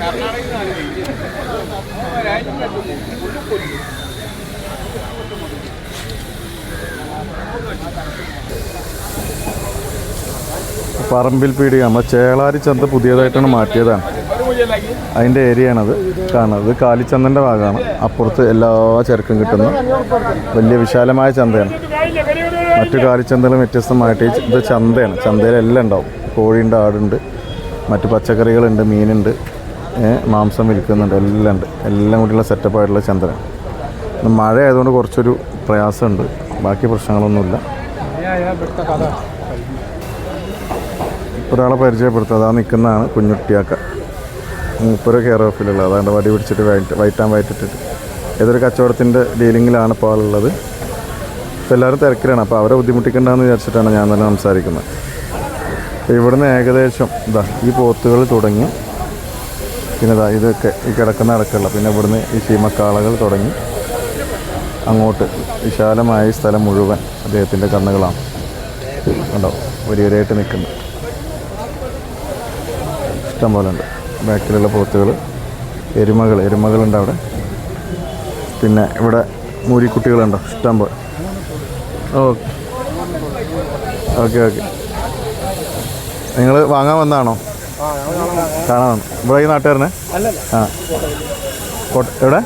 കർണാടകയിൽ നിന്നാണ് രാജ്യം കണ്ടു ഉള്ളിപ്പൊല്ലി Thank you. പറമ്പിൽ പീടിക. നമ്മൾ ചേളാരി ചന്ത പുതിയതായിട്ടാണ് മാറ്റിയതാണ്. അതിന്റെ ഏരിയയാണത്. കാണുന്നത് കാലിച്ചന്തന്റെ ഭാഗമാണ്. അപ്പുറത്ത് എല്ലാ ചരക്കും കിട്ടുന്ന വലിയ വിശാലമായ ചന്തയാണ്. മറ്റു കാലിച്ചന്തകളും വ്യത്യസ്തമായിട്ട് ഇത് ചന്തയാണ്. ചന്തയിലെല്ലാം ഉണ്ടാവും. കോഴിയുണ്ട് ആടുണ്ട് മറ്റു പച്ചക്കറികളുണ്ട് മീനുണ്ട് മാംസം വിൽക്കുന്നുണ്ട് എല്ലാം ഉണ്ട്. എല്ലാം കൂടിയുള്ള സെറ്റപ്പായിട്ടുള്ള ചന്തയാണ്. മഴ ആയതുകൊണ്ട് കുറച്ചൊരു പ്രയാസമുണ്ട്. ബാക്കി പ്രശ്നങ്ങളൊന്നുമില്ല. ഒരാളെ പരിചയപ്പെടുത്തുക അതാ നിൽക്കുന്നതാണ് കുഞ്ഞുട്ടിയാക്ക. മൂപ്പര് കെയർ ഓഫിലുള്ള അതാണ്ട് വടി പിടിച്ചിട്ട് വൈറ്റ് വൈറ്റാൻ വയറ്റിട്ടിട്ട് ഏതൊരു കച്ചവടത്തിന്റെ ഡീലിങ്ങിലാണ് ഇപ്പോൾ ആളുള്ളത്. ഇപ്പോൾ എല്ലാവരും തിരക്കിലാണ്. അപ്പോൾ അവരെ ബുദ്ധിമുട്ടിക്കണ്ടെന്ന് വിചാരിച്ചിട്ടാണ് ഞാൻ തന്നെ സംസാരിക്കുന്നത്. അപ്പോൾ ഇവിടുന്ന് ഏകദേശം ഇതാ ഈ പോത്തുകൾ തുടങ്ങി. പിന്നെ ഇതാ ഇതൊക്കെ ഈ കിടക്കുന്ന അടക്കമുള്ള പിന്നെ ഇവിടുന്ന് ഈ ശീമക്കാളകൾ തുടങ്ങി. അങ്ങോട്ട് വിശാലമായ സ്ഥലം മുഴുവൻ അദ്ദേഹത്തിന്റെ കണ്ണുകളാണ്. കണ്ടോ? വലിയൊരായിട്ട് നിൽക്കുന്നത് ഇഷ്ടം പോലെ ഉണ്ട് ബാക്കിലുള്ള പോത്തുകൾ എരുമകൾ എരുമകളുണ്ട് അവിടെ. പിന്നെ ഇവിടെ മൂരിക്കുട്ടികളുണ്ടോ? ഇഷ്ടം പോലെ. ഓക്കെ. Okay okay. നിങ്ങൾ വാങ്ങാൻ വന്നാണോ കാണാൻ വന്നു. ഇവിടെ ഈ നാട്ടുകാരനെ? ആ. കോട്ട എവിടെ?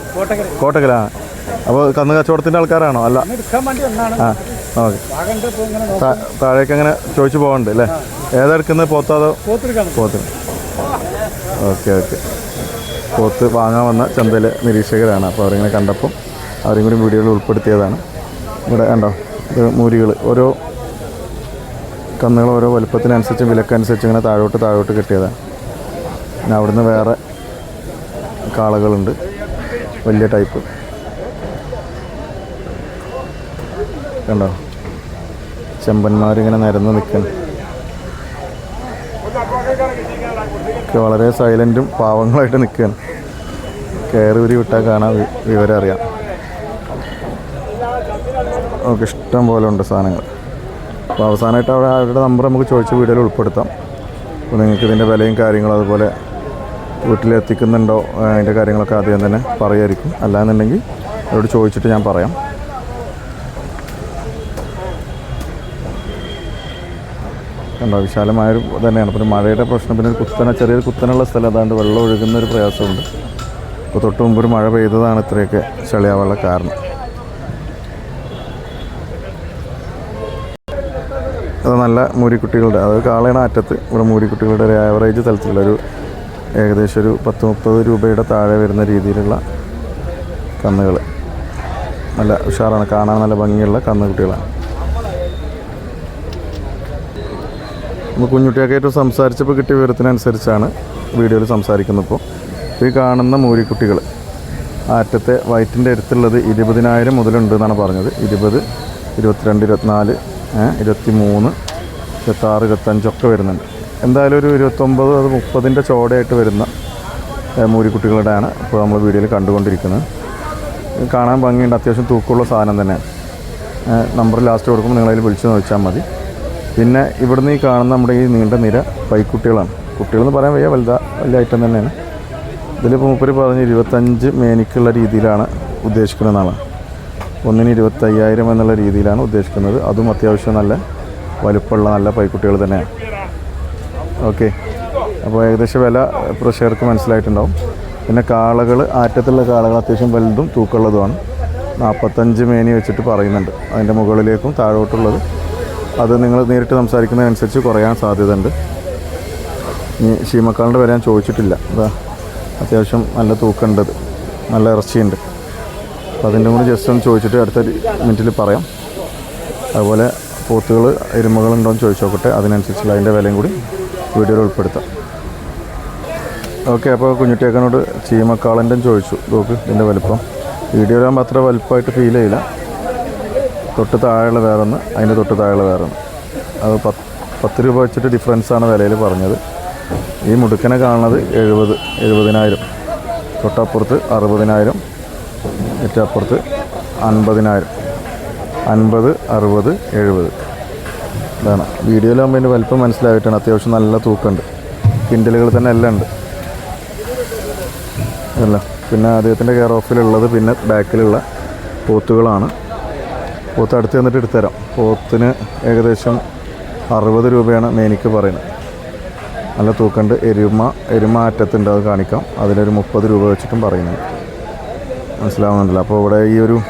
കോട്ടക്കല. ആ അപ്പോൾ കന്ന് കച്ചവടത്തിന്റെ ആൾക്കാരാണോ? അല്ല. ആ ഓക്കെ. താഴേക്ക് അങ്ങനെ ചോദിച്ചു പോകണ്ട് അല്ലേ? ഏതെടുക്കുന്നത് എടുക്കുന്നത്? പോത്താതോ പോത്തിന് ഓക്കെ ഓക്കെ. പോത്ത് വാങ്ങാൻ വന്ന ചന്തയിലെ നിരീക്ഷകരാണ്. അപ്പോൾ അവരിങ്ങനെ കണ്ടപ്പം അവരും കൂടി വീഡിയോയിൽ ഉൾപ്പെടുത്തിയതാണ്. ഇവിടെ കണ്ടോ? ഇത് മൂരികൾ. ഓരോ കന്നുകൾ ഓരോ വലുപ്പത്തിനനുസരിച്ചും വിലക്കനുസരിച്ച് ഇങ്ങനെ താഴോട്ട് താഴോട്ട് കിട്ടിയതാണ്. പിന്നെ അവിടുന്ന് വേറെ കാളകളുണ്ട്. വലിയ ടൈപ്പ്. കണ്ടോ? ചെമ്പന്മാരിങ്ങനെ നിരന്ന് നിൽക്കുന്നു. ഒക്കെ വളരെ സൈലന്റും പാവങ്ങളായിട്ട് നിൽക്കുകയാണ്. കയറി ഉരി വിട്ടാൽ കാണാൻ വിവരം അറിയാം. നമുക്ക് ഇഷ്ടം പോലെ ഉണ്ട് സാധനങ്ങൾ. അപ്പോൾ അവസാനമായിട്ട് അവിടെ അവരുടെ നമ്പർ നമുക്ക് ചോദിച്ച് വീഡിയോയിൽ ഉൾപ്പെടുത്താം. അപ്പോൾ നിങ്ങൾക്ക് ഇതിന്റെ വിലയും കാര്യങ്ങളും അതുപോലെ വീട്ടിലെത്തിക്കുന്നുണ്ടോ അതിന്റെ കാര്യങ്ങളൊക്കെ ആദ്യം തന്നെ പറയുമായിരിക്കും അല്ലാന്നുണ്ടെങ്കിൽ അവരോട് ചോദിച്ചിട്ട് ഞാൻ പറയാം. കണ്ടോ? വിശാലമായൊരു തന്നെയാണ്. പിന്നെ മഴയുടെ പ്രശ്നം പിന്നെ ഒരു കുത്തന ചെറിയൊരു കുത്തനുള്ള സ്ഥലം അതാണ്ട് വെള്ളം ഒഴുകുന്ന ഒരു പ്രയാസമുണ്ട്. ഇപ്പോൾ തൊട്ട് മുമ്പ് ഒരു മഴ പെയ്തതാണ് ഇത്രയൊക്കെ ചളിയാവാനുള്ള കാരണം. അത് നല്ല മൂരിക്കുട്ടികളുടെ അത് കാളയുടെ അറ്റത്ത് ഇവിടെ മൂരിക്കുട്ടികളുടെ ഒരു ആവറേജ് തലത്തിലുള്ള ഒരു ഏകദേശം ഒരു പത്ത് മുപ്പത് രൂപയുടെ താഴെ വരുന്ന രീതിയിലുള്ള കന്നുകൾ നല്ല ഉഷാറാണ്. കാണാൻ നല്ല ഭംഗിയുള്ള കന്നുകുട്ടികളാണ്. നമ്മൾ കുഞ്ഞുട്ടിയൊക്കെ ആയിട്ട് സംസാരിച്ചപ്പോൾ കിട്ടിയ വിവരത്തിനനുസരിച്ചാണ് വീഡിയോയിൽ സംസാരിക്കുന്നത് ഇപ്പോൾ ഈ കാണുന്ന മൂരിക്കുട്ടികൾ ആറ്റത്തെ വയറ്റിന്റെ അടുത്തുള്ളത് ഇരുപതിനായിരം മുതലുണ്ട് എന്നാണ് പറഞ്ഞത്. ഇരുപത് ഇരുപത്തിരണ്ട് ഇരുപത്തിനാല് ഇരുപത്തി മൂന്ന് ഇരുപത്താറ് ഇരുപത്തഞ്ചൊക്കെ വരുന്നുണ്ട്. എന്തായാലും ഒരു ഇരുപത്തൊമ്പത് അത് മുപ്പതിന്റെ ചോടയായിട്ട് വരുന്ന മൂരിക്കുട്ടികളുടെയാണ് ഇപ്പോൾ നമ്മൾ വീഡിയോയിൽ കണ്ടുകൊണ്ടിരിക്കുന്നത്. കാണാൻ ഭംഗിയുണ്ട്. അത്യാവശ്യം തൂക്കമുള്ള സാധനം തന്നെ നമ്പർ ലാസ്റ്റ് കൊടുക്കുമ്പോൾ നിങ്ങളതിൽ വിളിച്ച് ചോദിച്ചാൽ മതി. പിന്നെ ഇവിടുന്ന് ഈ കാണുന്ന നമ്മുടെ ഈ നീണ്ട നിര പൈക്കുട്ടികളാണ്. കുട്ടികളെന്ന് പറയാൻ വയ്യ വലുതാ വലിയ ഐറ്റം തന്നെയാണ്. ഇതിലിപ്പോൾ മുപ്പര് പറഞ്ഞ് ഇരുപത്തഞ്ച് മേനിക്കുള്ള രീതിയിലാണ് ഉദ്ദേശിക്കുന്നതെന്നാണ് ഒന്നിന് ഇരുപത്തയ്യായിരം എന്നുള്ള രീതിയിലാണ് ഉദ്ദേശിക്കുന്നത്. അതും അത്യാവശ്യം നല്ല വലുപ്പമുള്ള നല്ല പൈക്കുട്ടികൾ തന്നെയാണ്. ഓക്കെ. അപ്പോൾ ഏകദേശം വില പ്രഷർക്ക് മനസ്സിലായിട്ടുണ്ടാവും. പിന്നെ കാളകൾ ആറ്റത്തുള്ള കാളകൾ അത്യാവശ്യം വലുതും തൂക്കമുള്ളതുമാണ്. നാൽപ്പത്തഞ്ച് മേനി വെച്ചിട്ട് പറയുന്നുണ്ട്. അതിന്റെ മുകളിലേക്കും താഴോട്ടുള്ളത് അത് നിങ്ങൾ നേരിട്ട് സംസാരിക്കുന്നതനുസരിച്ച് കുറയാൻ സാധ്യതയുണ്ട്. ഇനി ഷീമക്കാളിന്റെ വില ഞാൻ ചോദിച്ചിട്ടില്ല. അതാ അത്യാവശ്യം നല്ല തൂക്കമുണ്ടത് നല്ല ഇറച്ചിയുണ്ട്. അപ്പോൾ അതിന്റെ കൂടി ജസ്റ്റ് ഒന്ന് ചോദിച്ചിട്ട് അടുത്ത മിനിറ്റിൽ പറയാം. അതുപോലെ പോത്തുകൾ എരുമകളുണ്ടോ എന്ന് ചോദിച്ചു നോക്കട്ടെ. അതിനനുസരിച്ചുള്ള അതിന്റെ വിലയും കൂടി വീഡിയോയിൽ ഉൾപ്പെടുത്താം. ഓക്കെ അപ്പോൾ കുഞ്ഞുട്ടിയേക്കനോട് ചീമക്കാളന്റെ ചോദിച്ചു. നോക്ക് ഇതിന്റെ വലുപ്പം. വീഡിയോയിലാകുമ്പോൾ അത്ര വലുപ്പമായിട്ട് ഫീൽ ചെയ്യില്ല. തൊട്ട് താഴെയുള്ള വേറൊന്ന് അതിന്റെ തൊട്ട് താഴെയുള്ള വേറൊന്ന്. അത് പത്ത് പത്ത് രൂപ വെച്ചിട്ട് ഡിഫറൻസാണ് വിലയിൽ പറഞ്ഞത്. ഈ മുടുക്കനെ കാണുന്നത് എഴുപത് എഴുപതിനായിരം. തൊട്ടപ്പുറത്ത് അറുപതിനായിരം ഏറ്റവും അപ്പുറത്ത് അൻപതിനായിരം. അൻപത് അറുപത് എഴുപത്. ഇതാണ്. വീഡിയോയിലാകുമ്പോൾ അതിന്റെ വലിപ്പം മനസ്സിലായിട്ടാണ്. അത്യാവശ്യം നല്ല തൂക്കമുണ്ട്. കിൻഡലുകൾ തന്നെ എല്ലാം ഉണ്ട്. അല്ല പിന്നെ അദ്ദേഹത്തിന്റെ കെയർ ഓഫിലുള്ളത് പിന്നെ ബാക്കിലുള്ള പോത്തുകളാണ്. പോത്ത് അടുത്ത് വന്നിട്ട് എടുത്തുതരാം. പോത്തിന് ഏകദേശം അറുപത് രൂപയാണ് മേനിക്ക് പറയുന്നത്. നല്ല തൂക്കണ്ട്. എരുമ എരുമ അറ്റത്തുണ്ട് അത് കാണിക്കാം. അതിലൊരു മുപ്പത് രൂപ വെച്ചിട്ടും പറയുന്നത്. മനസ്സിലാവുന്നുണ്ടല്ലോ. അപ്പോൾ ഇവിടെ ഈ ഒരു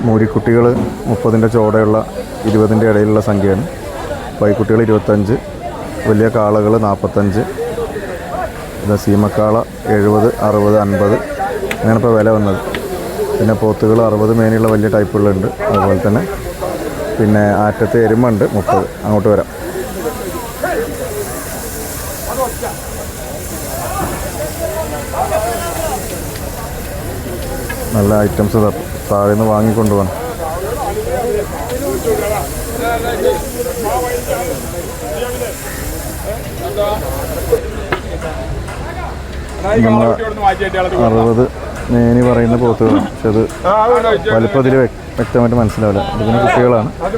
മൂരിക്കുട്ടികൾ മുപ്പതിന്റെ ചോടയുള്ള ഇരുപതിന്റെ ഇടയിലുള്ള സംഖ്യയാണ്. പൈക്കുട്ടികൾ ഇരുപത്തഞ്ച് വലിയ കാളകൾ നാൽപ്പത്തഞ്ച് ഇത് സീമക്കാള എഴുപത് അറുപത് അൻപത്. അങ്ങനെ ഇപ്പോൾ വില വന്നത്. പിന്നെ പോത്തുകൾ അറുപത് മേനിയുള്ള വലിയ ടൈപ്പുകളുണ്ട്. അതുപോലെ തന്നെ പിന്നെ ആറ്റത്തെ എരുമ ഉണ്ട് മുപ്പത് അങ്ങോട്ട് വരാം. നല്ല ഐറ്റംസ് താഴെ നിന്ന് വാങ്ങിക്കൊണ്ടു പോകണം അറുപത് മേനി പറയുന്ന പോത്തുകളാണ്. പക്ഷെ അത് വലുപ്പത്തിൽ വ്യക്തമായിട്ട് മനസ്സിലാവില്ല. ഇതിന് കുട്ടികളാണ്. അത്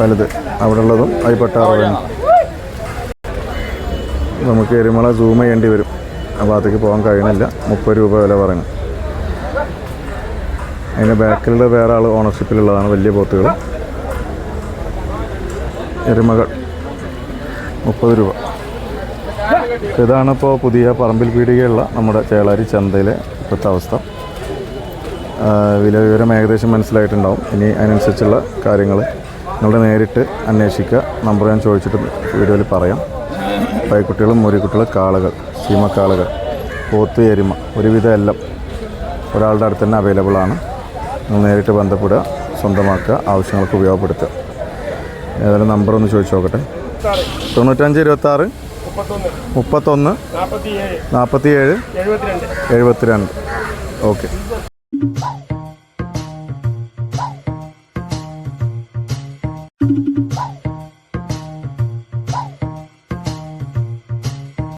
വലുത്. അവിടെ ഉള്ളതും അതിൽപ്പെട്ട അറുപതാണ് നമുക്ക് എരുമള സൂം ചെയ്യേണ്ടി വരും. ആ ഭാഗത്തേക്ക് പോകാൻ കഴിയണില്ല മുപ്പത് രൂപ വില പറയുന്നു. അതിന്റെ ബാക്കിലുള്ള വേറെ ആൾ ഓണർഷിപ്പിലുള്ളതാണ് വലിയ പോത്തുകൾ എരുമകൾ. മുപ്പത് രൂപ. ഇതാണ് ഇപ്പോൾ പുതിയ പറമ്പിൽ പീടികയുള്ള നമ്മുടെ ചേളാരി ചന്തയിലെ ഇപ്പോഴത്തെ അവസ്ഥ. വില വിവരം ഏകദേശം മനസ്സിലായിട്ടുണ്ടാവും. ഇനി അതിനനുസരിച്ചുള്ള കാര്യങ്ങൾ നിങ്ങൾ നേരിട്ട് അന്വേഷിക്കുക. നമ്പർ ഞാൻ ചോദിച്ചിട്ട് വീഡിയോയിൽ പറയാം. പൈക്കുട്ടികളും മുരിക്കുട്ടികളും കാളകൾ സീമക്കാളുകൾ പോത്ത് എരുമ ഒരുവിധം എല്ലാം ഒരാളുടെ അടുത്ത് തന്നെ അവൈലബിൾ ആണ്. നേരിട്ട് ബന്ധപ്പെടുക സ്വന്തമാക്കുക ആവശ്യങ്ങൾക്ക് ഉപയോഗപ്പെടുത്തുക. ഏതായാലും നമ്പർ ഒന്ന് ചോദിച്ചു നോക്കട്ടെ. തൊണ്ണൂറ്റഞ്ച് ഇരുപത്താറ് മുപ്പത്തൊന്ന്. നാൽപ്പത്തിയേഴ് എഴുപത്തിരണ്ട്. എഴുപത്തിരണ്ട്. ഓക്കെ.